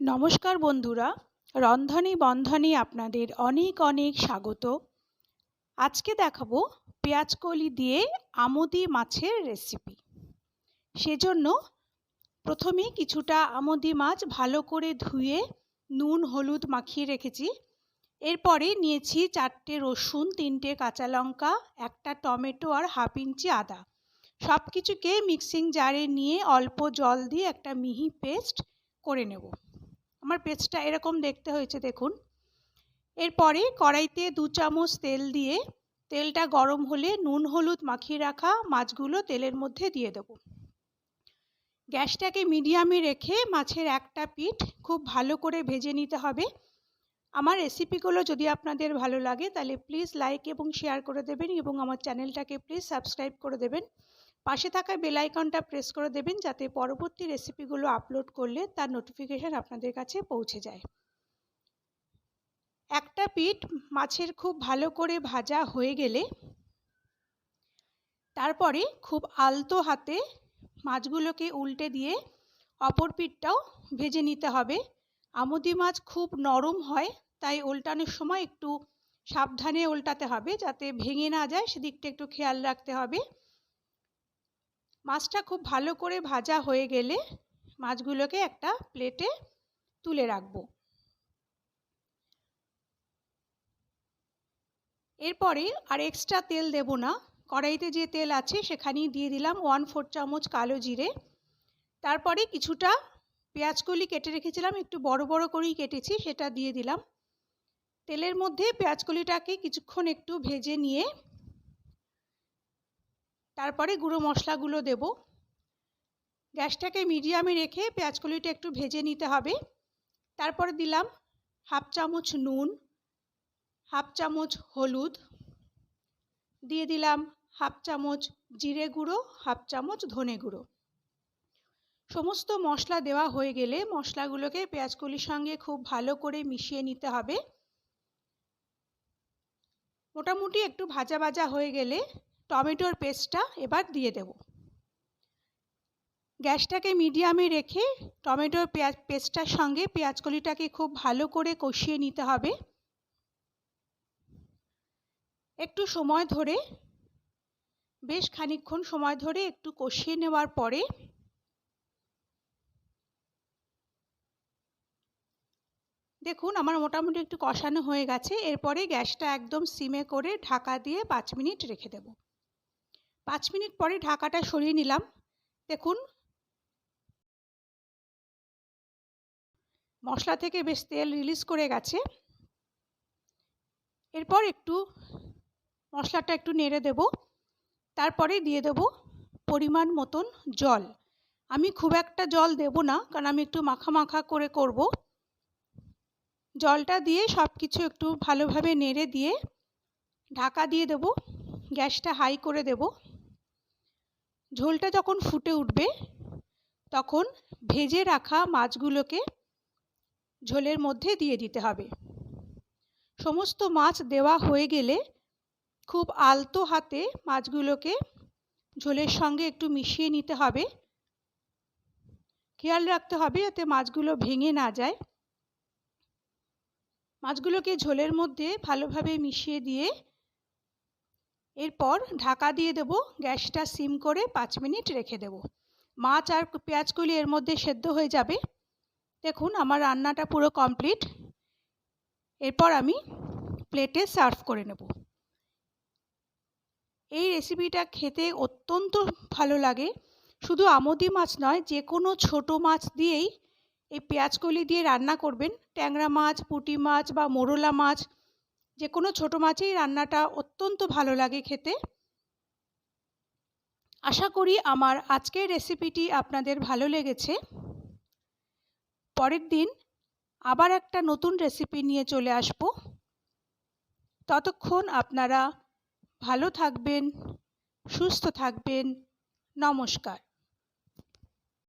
নমস্কার বন্ধুরা, রন্ধনে বন্ধনে আপনাদের অনেক অনেক স্বাগত। আজকে দেখাবো পেঁয়াজকলি দিয়ে আমুদি মাছের রেসিপি সেজন্য প্রথমে কিছুটা আমুদি মাছ ভালো করে ধুয়ে নুন, হলুদ মাখিয়ে রেখেছি। এরপরে নিয়েছি চারটে রসুন, তিনটে কাঁচা লঙ্কা, একটা টমেটো আর হাফ ইঞ্চি আদা। সব কিছুকে মিক্সিং জারে নিয়ে অল্প জল দিয়ে একটা মিহি পেস্ট করে নেব। আমার পেস্টটা এরকম দেখতে হয়েছে, দেখুন। এরপরে কড়াইতে দু চামচ তেল দিয়ে, তেলটা গরম হলে নুন, হলুদ মাখিয়ে রাখা মাছগুলো তেলের মধ্যে দিয়ে দেবো। গ্যাসটাকে মিডিয়ামে রেখে মাছের একটা পিঠ খুব ভালো করে ভেজে নিতে হবে। আমার রেসিপিগুলো যদি আপনাদের ভালো লাগে, তাহলে প্লিজ লাইক এবং শেয়ার করে দেবেন এবং আমার চ্যানেলটাকে প্লিজ সাবস্ক্রাইব করে দেবেন। পাশে থাকা বেল আইকনটা প্রেস করে দেবেন যাতে পরবর্তী রেসিপিগুলো আপলোড করলে তার নোটিফিকেশান আপনাদের কাছে পৌঁছে যায়। একটা পিঠ মাছের খুব ভালো করে ভাজা হয়ে গেলে তারপরে খুব আলতো হাতে মাছগুলোকে উল্টে দিয়ে অপর পিঠটাও ভেজে নিতে হবে। আমুদি মাছ খুব নরম হয়, তাই উল্টানোর সময় একটু সাবধানে উল্টাতে হবে যাতে ভেঙে না যায়, সেদিকটা একটু খেয়াল রাখতে হবে। মাছটা খুব ভালো করে ভাজা হয়ে গেলে মাছগুলোকে একটা প্লেটে তুলে রাখব। এরপরে আর এক্সট্রা তেল দেব না। কড়াইতে যে তেল আছে সেখানেই দিয়ে দিলাম ওয়ান ফোর চামচ কালো জিরে। তারপরে কিছুটা পেঁয়াজকলি কেটে রেখেছিলাম, একটু বড় বড় করেই কেটেছি, সেটা দিয়ে দিলাম। তেলের মধ্যে পেঁয়াজকলিটাকে কিছুক্ষণ একটু ভেজে নিয়ে তারপরে গুঁড়ো মশলাগুলো দেব। গ্যাসটাকে মিডিয়ামে রেখে পেঁয়াজকলিটা একটু ভেজে নিতে হবে। তারপরে দিলাম হাফ চামচ নুন, হাফ চামচ হলুদ, দিয়ে দিলাম হাফ চামচ জিরে গুঁড়ো, হাফ চামচ ধনে গুঁড়ো। সমস্ত মশলা দেওয়া হয়ে গেলে মশলাগুলোকে পেঁয়াজকলির সঙ্গে খুব ভালো করে মিশিয়ে নিতে হবে। মোটামুটি একটু ভাজা ভাজা হয়ে গেলে টমেটোর পেস্টটা এবার দিয়ে দেব। গ্যাসটাকে মিডিয়ামে রেখে টমেটোর পেঁয়াজ, পেস্টটার সঙ্গে পেঁয়াজকলিটাকে খুব ভালো করে কষিয়ে নিতে হবে। একটু সময় ধরে, বেশ খানিক্ষণ সময় ধরে একটু কষিয়ে নেওয়ার পরে দেখুন আমার মোটামুটি একটু কষানো হয়ে গেছে। এরপরে গ্যাসটা একদম সিমে করে ঢাকা দিয়ে পাঁচ মিনিট রেখে দেব। পাঁচ মিনিট পরে ঢাকাটা সরিয়ে নিলাম। দেখুন। মশলা থেকে বেশ তেল রিলিজ করে গেছে। এরপর একটু মশলাটা একটু নেড়ে দেব। তারপরে দিয়ে দেব পরিমাণ মতন জল। আমি খুব একটা জল দেব না, কারণ আমি একটু মাখা মাখা করে করব। জলটা দিয়ে সব কিছু একটু ভালোভাবে নেড়ে দিয়ে ঢাকা দিয়ে দেব। গ্যাসটা হাই করে দেব। ঝোলটা যখন ফুটে উঠবে, তখন ভেজে রাখা মাছগুলোকে ঝোলের মধ্যে দিয়ে দিতে হবে। সমস্ত মাছ দেওয়া হয়ে গেলে খুব আলতো হাতে মাছগুলোকে ঝোলের সঙ্গে একটু মিশিয়ে নিতে হবে। খেয়াল রাখতে হবে যাতে মাছগুলো ভেঙে না যায়। মাছগুলোকে ঝোলের মধ্যে ভালোভাবে মিশিয়ে দিয়ে এরপর ঢাকা দিয়ে দেব গ্যাসটা সিম করে পাঁচ মিনিট রেখে দেব। মাছ আর পেঁয়াজগুলি এর মধ্যে সেদ্ধ হয়ে যাবে। দেখুন, আমার রান্নাটা পুরো কমপ্লিট। এরপর আমি প্লেটে সার্ভ করে নেব। এই রেসিপিটা খেতে অত্যন্ত ভালো লাগে। শুধু আমোদি মাছ নয় যে কোনো ছোটো মাছ দিয়েই এই পেঁয়াজকলি দিয়ে রান্না করবেন। ট্যাংরা মাছ, পুঁটি মাছ বা মোরলা মাছ যে কোনো ছোটো মাছেই রান্নাটা অত্যন্ত ভালো লাগে খেতে। আশা করি আমার আজকের রেসিপিটি আপনাদের ভালো লেগেছে। পরের দিন আবার একটা নতুন রেসিপি নিয়ে চলে আসব। ততক্ষণ আপনারা ভালো থাকবেন, সুস্থ থাকবেন। নমস্কার।